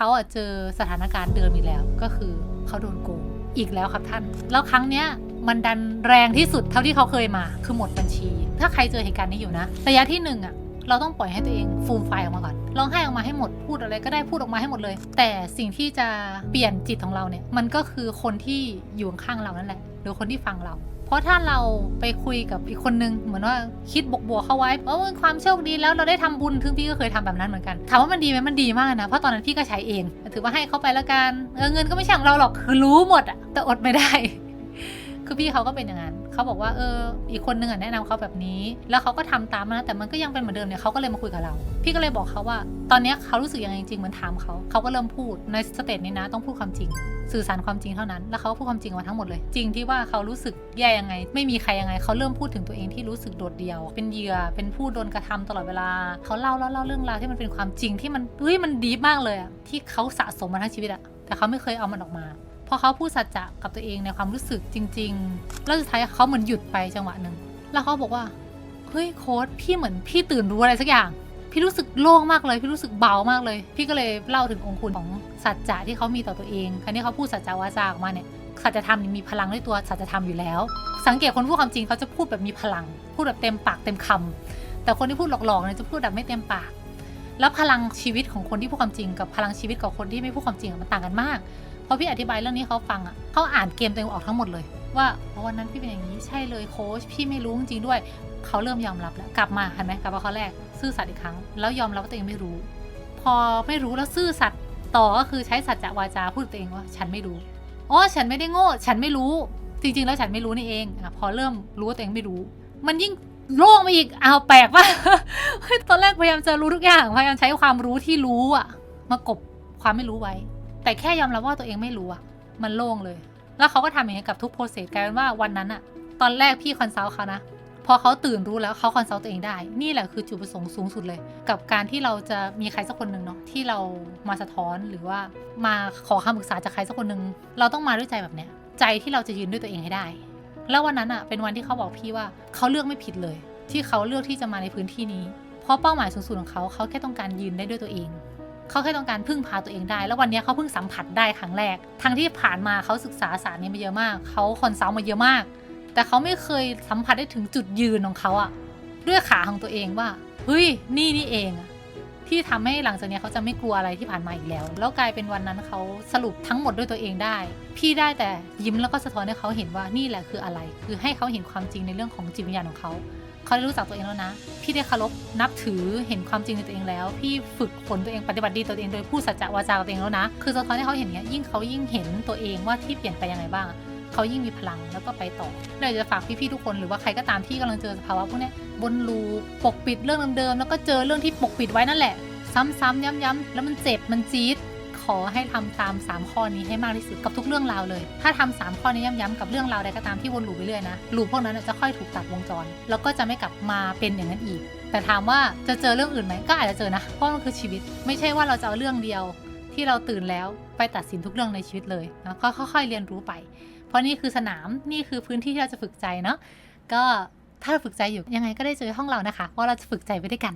เขาอะเจอสถานการณ์เดิมอีกแล้ว ก็คือเขาโดนโกงอีกแล้วครับท่าน แล้วครั้งเนี้ยมันดันแรงที่สุดเท่าที่เขาเคยมา คือหมดบัญชี ถ้าใครเจอเหตุการณ์นี้อยู่นะระยะที่หนึ่งอะเราต้องปล่อยให้ตัวเองฟูมไฟออกมาก่อนร้องไห้ออกมาให้หมดพูดอะไรก็ได้พูดออกมาให้หมดเลย แต่สิ่งที่จะเปลี่ยนจิตของเราเนี่ยมันก็คือคนที่อยู่ข้างเรานั่นแหละ หรือคนที่ฟังเรา เพราะถ้าเราไปคุยกับอีกคนนึงเหมือนว่าคิดบวกๆเข้าไว้เออความโชคดีแล้วเราได้ทำบุญทึ่งพี่ก็เคยทำแบบนั้นเหมือนกันถามว่ามันดีไหมมันดีมากนะเพราะตอนนั้นพี่ก็ใช้เอง ถือว่าให้เขาไปแล้วกันเออเงินก็ไม่ใช่ของเราหรอกคือรู้หมดอะแต่อดไม่ได้ คือพี่เขาก็เป็นอย่างนั้น เขาบอกว่าเอออีกคนนึงอะแนะนำเขาแบบนี้ แล้วเขาก็ทำตามนะแต่มันก็ยังเป็นเหมือนเดิมเนี่ยเขาก็เลยมาคุยกับเรา พี่ก็เลยบอกเขาว่า ตอนนี้เขารู้สึกยังไงจริงเหมือนถามเขาเขาก็เริ่มพูดในสเตจนี้นะต้องพูดความจริง สื่อสารความจริงเท่านั้น แล้วเขาก็พูดความจริงมาทั้งหมดเลย จริงที่ว่าเขารู้สึกแย่ยังไง ไม่มีใครยังไงเขาเริ่มพูดถึงตัวเองที่รู้สึกโดดเดี่ยว เป็นเหยื่อเป็นผู้โดนกระทำตลอดเวลาเขาเล่าเล่าเล่าเรื่องราวที่มันเป็นความจริงที่มันเฮ้ยมันดีมากเลยอะที่เขาสะสมมาทั้งชีวิตอะแต่เขาไม่เคยเอามันออกมา พอเขาพูดสัจจะกับตัวเองในความรู้สึกจริง ๆ แล้วสุดท้ายเขาเหมือนหยุดไปจังหวะหนึ่ง แล้วเขาบอกว่า เฮ้ยโค้ดพี่เหมือนพี่ตื่นรู้อะไรสักอย่าง พี่รู้สึกโล่งมากเลย พี่รู้สึกเบามากเลย พี่ก็เลยเล่าถึงองค์คุณของสัจจะที่เขามีต่อตัวเองครั้นี้เขาพูดสัจจะวาจาออกมาเนี่ย สัจธรรมมีพลังด้วยตัวสัจธรรมอยู่แล้ว สังเกตคนพูดความจริงเขาจะพูดแบบมีพลัง พูดแบบเต็มปากเต็มคำแต่คนที่พูดหลอกๆเนี่ยจะพูดแบบไม่เต็มปาก แล้วพลังชีวิตของคนที่พูดความจริง กับพลังชีวิตของคนที่ไม่พูดความจริงมันต่างกันมาก พอพี่อธิบายเรื่องนี้เขาฟังอะเขาอ่านเกมตัวเองออกทั้งหมดเลย ว่าวันนั้นพี่เป็นอย่างนี้ใช่เลยโค้ชพี่ไม่รู้จริงด้วยเขาเริ่มยอมรับแล้วกลับมาเห็นไหมกลับมาข้อแรกซื่อสัตย์อีกครั้ง แล้วยอมรับว่าตัวเองไม่รู้ พอไม่รู้แล้วซื่อสัตย์ต่อก็คือใช้สัจจะวาจาพูดตัวเองว่า ฉันไม่รู้อ๋อฉันไม่ได้โง่ ฉันไม่รู้ จริง ๆ แล้วฉันไม่รู้นี่เองอะพอเริ่มรู้ว่าตัวเองไม่รู้ มันยิ่งโล่งไปอีกเอาแปลกว่าตอนแรกพยายามจะรู้ทุกอย่างพยายามใช้ความรู้ที่รู้อะมากบความไม่รู้ไว้ แต่แค่ยอมรับว่าตัวเองไม่รู้อะมันโล่งเลย แล้วเขาก็ทำอย่างนี้กับทุกโปรเซสกลายเป็นว่าวันนั้นอะตอนแรกพี่คอนซัลท์เขานะพอเขาตื่นรู้แล้วเขาคอนซัลท์ตัวเองได้ นี่แหละคือจุดประสงค์สูงสุดเลย กับการที่เราจะมีใครสักคนหนึ่งเนาะที่เรามาสะท้อนหรือว่ามาขอคำปรึกษาจากใครสักคนหนึ่งเราต้องมาด้วยใจแบบเนี้ยใจที่เราจะยืนด้วยตัวเองให้ได้ แล้ววันนั้นอะเป็นวันที่เขาบอกพี่ว่าเขาเลือกไม่ผิดเลย ที่เขาเลือกที่จะมาในพื้นที่นี้ เพราะเป้าหมายสูงสุดของเขาเขาแค่ต้องการยืนได้ด้วยตัวเอง เขาแค่ต้องการพึ่งพาตัวเองได้ แล้ววันนี้เขาเพิ่งสัมผัสได้ครั้งแรก ทั้งที่ผ่านมาเขาศึกษาศาสตร์นี้มาเยอะมาก เขาคอนซัลท์มาเยอะมาก แต่เขาไม่เคยสัมผัสได้ถึงจุดยืนของเขาอะด้วยขาของตัวเองว่า เฮ้ย นี่นี่เองอะ ที่ทำให้หลังจากนี้เขาจะไม่กลัวอะไรที่ผ่านมาอีกแล้ว แล้วกลายเป็นวันนั้นเขาสรุปทั้งหมดด้วยตัวเองได้ พี่ได้แต่ยิ้มแล้วก็สะท้อนให้เขาเห็นว่านี่แหละคืออะไร คือให้เขาเห็นความจริงในเรื่องของจิตวิญญาณของเขาเขาได้รู้จักตัวเองแล้วนะ พี่ได้เคารพนับถือเห็นความจริงในตัวเองแล้ว พี่ฝึกฝนตัวเองปฏิบัติดีตัวเองโดยพูดสัจจะวาจากับตัวเองแล้วนะ คือสะท้อนให้เขาเห็นเนี้ยยิ่งเขายิ่งเห็นตัวเองว่าที่เปลี่ยนไปยังไงบ้าง เขายิ่งมีพลังแล้วก็ไปต่อเลยจะฝากพี่ๆทุกคนหรือว่าใครก็ตามที่กำลังเจอสภาวะพวกนี้ยวนลูปปกปิดเรื่องเดิมๆแล้วก็เจอเรื่องที่ปกปิดไว้นั่นแหละ ซ้ำๆย้ำๆแล้วมันเจ็บมันจี๊ดขอให้ทำตาม 3 ข้อนี้ให้มากที่สุดกับทุกเรื่องราวเลย ถ้าทำ3ข้อนี้ย้ำๆกับเรื่องราวใดก็ตามที่วนลูปไปเรื่อยนะลูปพวกนั้นจะค่อยถูกตัดวงจร แล้วก็จะไม่กลับมาเป็นอย่างนั้นอีก แต่ถามว่าจะเจอเรื่องอื่นไหมก็อาจจะเจอนะ เพราะมันคือชีวิต ไม่ใช่ว่าเราจะเอาเรื่องเดียวที่เราตื่นแล้วไปตัดสินทุกเรื่องในชีวิตเลยนะก็ค่อยๆเรียนรู้ไป เพราะนี่คือสนามนี่คือพื้นที่ที่เราจะฝึกใจเนาะก็ถ้าเราฝึกใจอยู่ยังไงก็ได้เจอห้องเรานะคะเพราะเราจะฝึกใจไปด้วยกัน